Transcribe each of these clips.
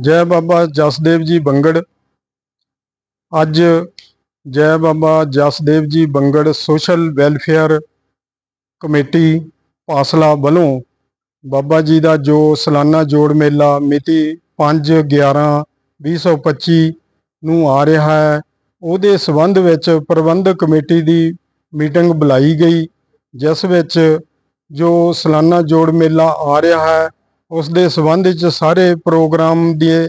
ਜੈ ਬਾਬਾ ਜਸਦੇਵ ਜੀ ਬੰਗੜ। ਅੱਜ ਜੈ Baba Jasdev ji Bangar social welfare committee Pasla ਵੱਲੋਂ ਬਾਬਾ ਜੀ ਦਾ ਜੋ ਸਾਲਾਨਾ ਜੋੜ ਮੇਲਾ ਮਿਤੀ 5 11 2025 ਨੂੰ ਆ ਰਿਹਾ ਹੈ, ਉਹਦੇ ਸਬੰਧ ਵਿੱਚ ਪ੍ਰਬੰਧਕ ਕਮੇਟੀ ਦੀ ਮੀਟਿੰਗ ਬੁਲਾਈ ਗਈ, ਜਿਸ ਵਿੱਚ ਜੋ ਸਾਲਾਨਾ ਜੋੜ ਮੇਲਾ ਆ ਰਿਹਾ ਹੈ ਉਸ ਦੇ ਸਬੰਧ ਵਿੱਚ ਸਾਰੇ ਪ੍ਰੋਗਰਾਮ ਦੇ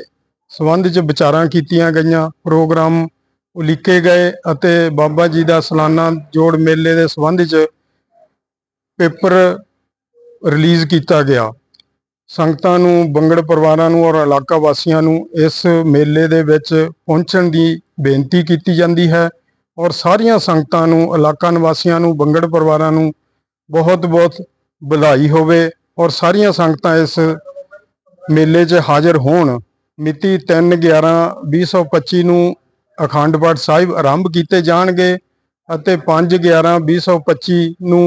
ਸਬੰਧ ਵਿੱਚ ਵਿਚਾਰਾਂ ਕੀਤੀਆਂ ਗਈਆਂ। ਪ੍ਰੋਗਰਾਮ ਉਲੀਕੇ ਗਏ ਅਤੇ ਬਾਬਾ ਜੀ ਦਾ ਸਾਲਾਨਾ ਜੋੜ ਮੇਲੇ ਦੇ ਸਬੰਧ ਵਿੱਚ ਪੇਪਰ ਰਿਲੀਜ਼ ਕੀਤਾ ਗਿਆ। ਸੰਗਤਾਂ ਨੂੰ, ਬੰਗੜ ਪਰਿਵਾਰਾਂ ਨੂੰ ਔਰ ਇਲਾਕਾ ਵਾਸੀਆਂ ਨੂੰ ਇਸ ਮੇਲੇ ਦੇ ਵਿੱਚ ਪਹੁੰਚਣ ਦੀ ਬੇਨਤੀ ਕੀਤੀ ਜਾਂਦੀ ਹੈ ਔਰ ਸਾਰੀਆਂ ਸੰਗਤਾਂ ਨੂੰ, ਇਲਾਕਾ ਨਿਵਾਸੀਆਂ ਨੂੰ, ਬੰਗੜ ਪਰਿਵਾਰਾਂ ਨੂੰ ਬਹੁਤ ਬਹੁਤ ਵਧਾਈ ਹੋਵੇ। ਔਰ ਸਾਰੀਆਂ ਸੰਗਤਾਂ ਇਸ ਮੇਲੇ 'ਚ ਹਾਜ਼ਰ ਹੋਣ। ਮਿਤੀ 3 11 2025 ਨੂੰ ਅਖੰਡ ਪਾਠ ਸਾਹਿਬ ਆਰੰਭ ਕੀਤੇ ਜਾਣਗੇ ਅਤੇ 5 11 2025 ਨੂੰ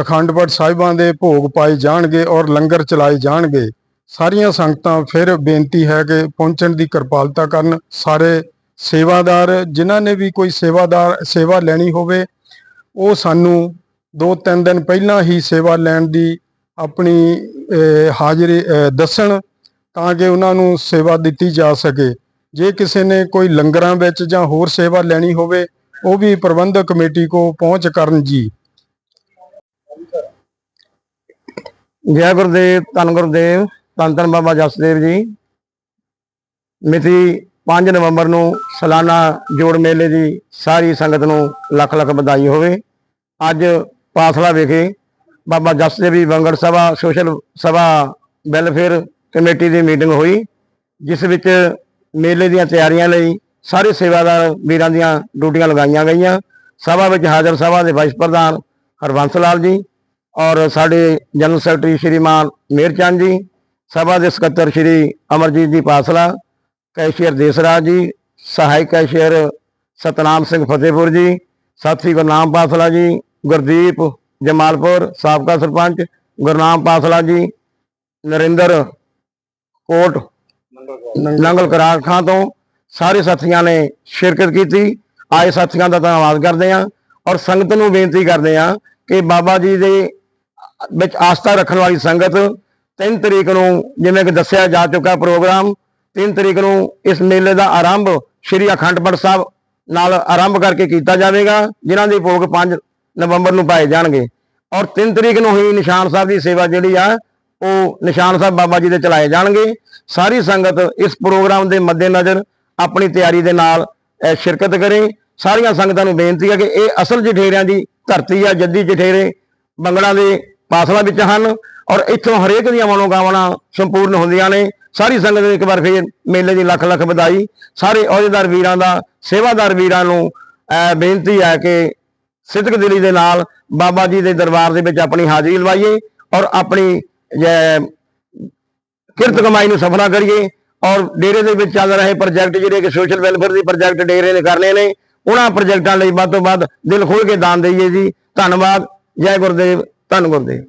ਅਖੰਡ ਪਾਠ ਸਾਹਿਬਾਂ ਦੇ ਭੋਗ ਪਾਏ ਜਾਣਗੇ ਔਰ ਲੰਗਰ ਚਲਾਏ ਜਾਣਗੇ। ਸਾਰੀਆਂ ਸੰਗਤਾਂ ਫਿਰ ਬੇਨਤੀ ਹੈ ਕਿ ਪਹੁੰਚਣ ਦੀ ਕਿਰਪਾਲਤਾ ਕਰਨ। ਸਾਰੇ ਸੇਵਾਦਾਰ, ਜਿਨ੍ਹਾਂ ਨੇ ਵੀ ਕੋਈ ਸੇਵਾਦਾਰ, ਸੇਵਾ ਲੈਣੀ ਹੋਵੇ, ਉਹ ਸਾਨੂੰ ਦੋ ਤਿੰਨ ਦਿਨ ਪਹਿਲਾਂ ਹੀ ਸੇਵਾ ਲੈਣ ਦੀ ਆਪਣੀ ਹਾਜ਼ਰੀ ਦੱਸਣ ਤਾਂ ਕਿ ਉਹਨਾਂ ਨੂੰ ਸੇਵਾ ਦਿੱਤੀ ਜਾ ਸਕੇ। ਜੇ ਕਿਸੇ ਨੇ ਕੋਈ ਲੰਗਰਾਂ ਵਿੱਚ ਜਾਂ ਹੋਰ ਸੇਵਾ ਲੈਣੀ ਹੋਵੇ, ਉਹ ਵੀ ਪ੍ਰਬੰਧਕ ਕਮੇਟੀ ਕੋ ਪਹੁੰਚ ਕਰਨ ਜੀ। ਜੈ ਗੁਰਦੇਵ, ਧੰਨ ਗੁਰਦੇਵ, ਧੰਨ ਧੰਨ ਬਾਬਾ ਜਸਦੇਵ ਜੀ। ਮਿਤੀ 5 ਨਵੰਬਰ ਨੂੰ ਸਾਲਾਨਾ ਜੋੜ ਮੇਲੇ ਦੀ ਸਾਰੀ ਸੰਗਤ ਨੂੰ ਲੱਖ ਲੱਖ ਵਧਾਈ ਹੋਵੇ। ਅੱਜ ਪਾਸਲਾ ਵਿਖੇ ਬਾਬਾ ਜਸਦੇਵ ਜੀ ਬੰਗੜ ਸਭਾ, ਸੋਸ਼ਲ ਸਭਾ, ਵੈਲਫੇਅਰ ਕਮੇਟੀ ਦੀ ਮੀਟਿੰਗ ਹੋਈ, ਜਿਸ ਵਿੱਚ ਮੇਲੇ ਦੀਆਂ ਤਿਆਰੀਆਂ ਲਈ ਸਾਰੇ ਸੇਵਾਦਾਰ ਵੀਰਾਂ ਦੀਆਂ ਡਿਊਟੀਆਂ ਲਗਾਈਆਂ ਗਈਆਂ। ਸਭਾ ਵਿੱਚ ਹਾਜ਼ਰ ਸਭਾ ਦੇ ਵਾਈਸ ਪ੍ਰਧਾਨ ਹਰਬੰਸ ਲਾਲ ਜੀ ਔਰ ਸਾਡੇ ਜਨਰਲ ਸੈਕਟਰੀ ਸ਼੍ਰੀਮਾਨ ਮੇਰਚੰਦ ਜੀ, ਸਭਾ ਦੇ ਸਕੱਤਰ ਸ਼੍ਰੀ ਅਮਰਜੀਤ ਜੀ ਪਾਸਲਾ, ਕੈਸ਼ੀਅਰ ਦੇਸਰਾਜ ਜੀ, ਸਹਾਇਕ ਕੈਸ਼ੀਅਰ ਸਤਨਾਮ ਸਿੰਘ ਫਤਿਹਪੁਰ ਜੀ, ਸਾਥੀ ਗੁਰਨਾਮ ਪਾਸਲਾ ਜੀ, ਗੁਰਦੀਪ ਜਮਾਲਪੁਰ ਸਾਬਕਾ ਸਰਪੰਚ ਗੁਰਨਾਮ ਪਾਸਲਾ ਜੀ, ਨਰਿੰਦਰ ਕੋਟ, ਨੰਗਲ ਕਰਾਰ ਖਾਂ ਤੋਂ ਸਾਰੇ ਸਾਥੀਆਂ ਨੇ ਸ਼ਿਰਕਤ ਕੀਤੀ। ਆਏ ਸਾਥੀਆਂ ਦਾ ਧੰਨਵਾਦ ਕਰਦੇ ਹਾਂ ਔਰ ਸੰਗਤ ਨੂੰ ਬੇਨਤੀ ਕਰਦੇ ਹਾਂ ਕਿ ਬਾਬਾ ਜੀ ਦੇ ਵਿੱਚ ਆਸਥਾ ਰੱਖਣ ਵਾਲੀ ਸੰਗਤ 3 ਤਰੀਕ ਨੂੰ ਜਿਵੇਂ ਕਿ ਦੱਸਿਆ ਜਾ ਚੁੱਕਾ ਪ੍ਰੋਗਰਾਮ 3 ਤਰੀਕ ਨੂੰ ਇਸ ਮੇਲੇ ਦਾ ਆਰੰਭ ਸ਼੍ਰੀ ਅਖੰਡ ਪਾਠ ਸਾਹਿਬ ਨਾਲ ਆਰੰਭ ਕਰਕੇ ਕੀਤਾ ਜਾਵੇਗਾ, ਜਿਨ੍ਹਾਂ ਦੇ ਭੋਗ 5 ਨਵੰਬਰ ਨੂੰ ਪਾਏ ਜਾਣਗੇ। ਔਰ 3 ਤਰੀਕ ਨੂੰ ਹੀ ਨਿਸ਼ਾਨ ਸਾਹਿਬ ਦੀ ਸੇਵਾ ਜਿਹੜੀ ਆ, ਉਹ ਨਿਸ਼ਾਨ ਸਾਹਿਬ ਬਾਬਾ ਜੀ ਦੇ ਚਲਾਏ ਜਾਣਗੇ। ਸਾਰੀ ਸੰਗਤ ਇਸ ਪ੍ਰੋਗਰਾਮ ਦੇ ਮੱਦੇਨਜ਼ਰ ਆਪਣੀ ਤਿਆਰੀ ਦੇ ਨਾਲ ਸ਼ਿਰਕਤ ਕਰੇ। ਸਾਰੀਆਂ ਸੰਗਤਾਂ ਨੂੰ ਬੇਨਤੀ ਹੈ ਕਿ ਇਹ ਅਸਲ ਜਠੇਰਿਆਂ ਦੀ ਧਰਤੀ ਆ, ਜੱਦੀ ਜਠੇਰੇ ਬੰਗੜਾ ਦੇ ਪਾਸਲਾ ਵਿੱਚ ਹਨ। ਔਰ ਇੱਥੋਂ ਹਰੇਕ ਦੀਆਂ ਮਨੋਕਾਮਨਾ ਸੰਪੂਰਨ ਹੁੰਦੀਆਂ ਨੇ। ਸਾਰੀ ਸੰਗਤ ਨੂੰ ਇੱਕ ਵਾਰ ਫੇਰ ਮੇਲੇ ਦੀ ਲੱਖ ਲੱਖ ਵਧਾਈ। ਸਾਰੇ ਅਹੁਦੇਦਾਰ ਵੀਰਾਂ ਦਾ, ਸੇਵਾਦਾਰ ਵੀਰਾਂ ਨੂੰ ਬੇਨਤੀ ਹੈ ਕਿ ਸਿੱਧਕ ਦਿਲੀ ਦੇ ਨਾਲ ਬਾਬਾ ਜੀ ਦੇ ਦਰਬਾਰ ਦੇ ਵਿੱਚ ਆਪਣੀ ਹਾਜ਼ਰੀ ਲਵਾਈਏ ਔਰ ਆਪਣੀ ਕਿਰਤ ਕਮਾਈ ਨੂੰ ਸਫਲਾ ਕਰੀਏ ਔਰ ਡੇਰੇ ਦੇ ਵਿੱਚ ਚੱਲ ਰਹੇ ਪ੍ਰੋਜੈਕਟ ਜਿਹੜੇ ਕਿ ਸੋਸ਼ਲ ਵੈਲਫੇਅਰ ਦੇ ਪ੍ਰੋਜੈਕਟ ਡੇਰੇ ਨੇ ਕਰਨੇ ਨੇ, ਉਹਨਾਂ ਪ੍ਰੋਜੈਕਟਾਂ ਲਈ ਵੱਧ ਤੋਂ ਵੱਧ ਦਿਲ ਖੋਲ ਕੇ ਦਾਨ ਦਈਏ ਜੀ। ਧੰਨਵਾਦ, ਜੈ ਗੁਰਦੇਵ, ਧੰਨ ਗੁਰਦੇਵ।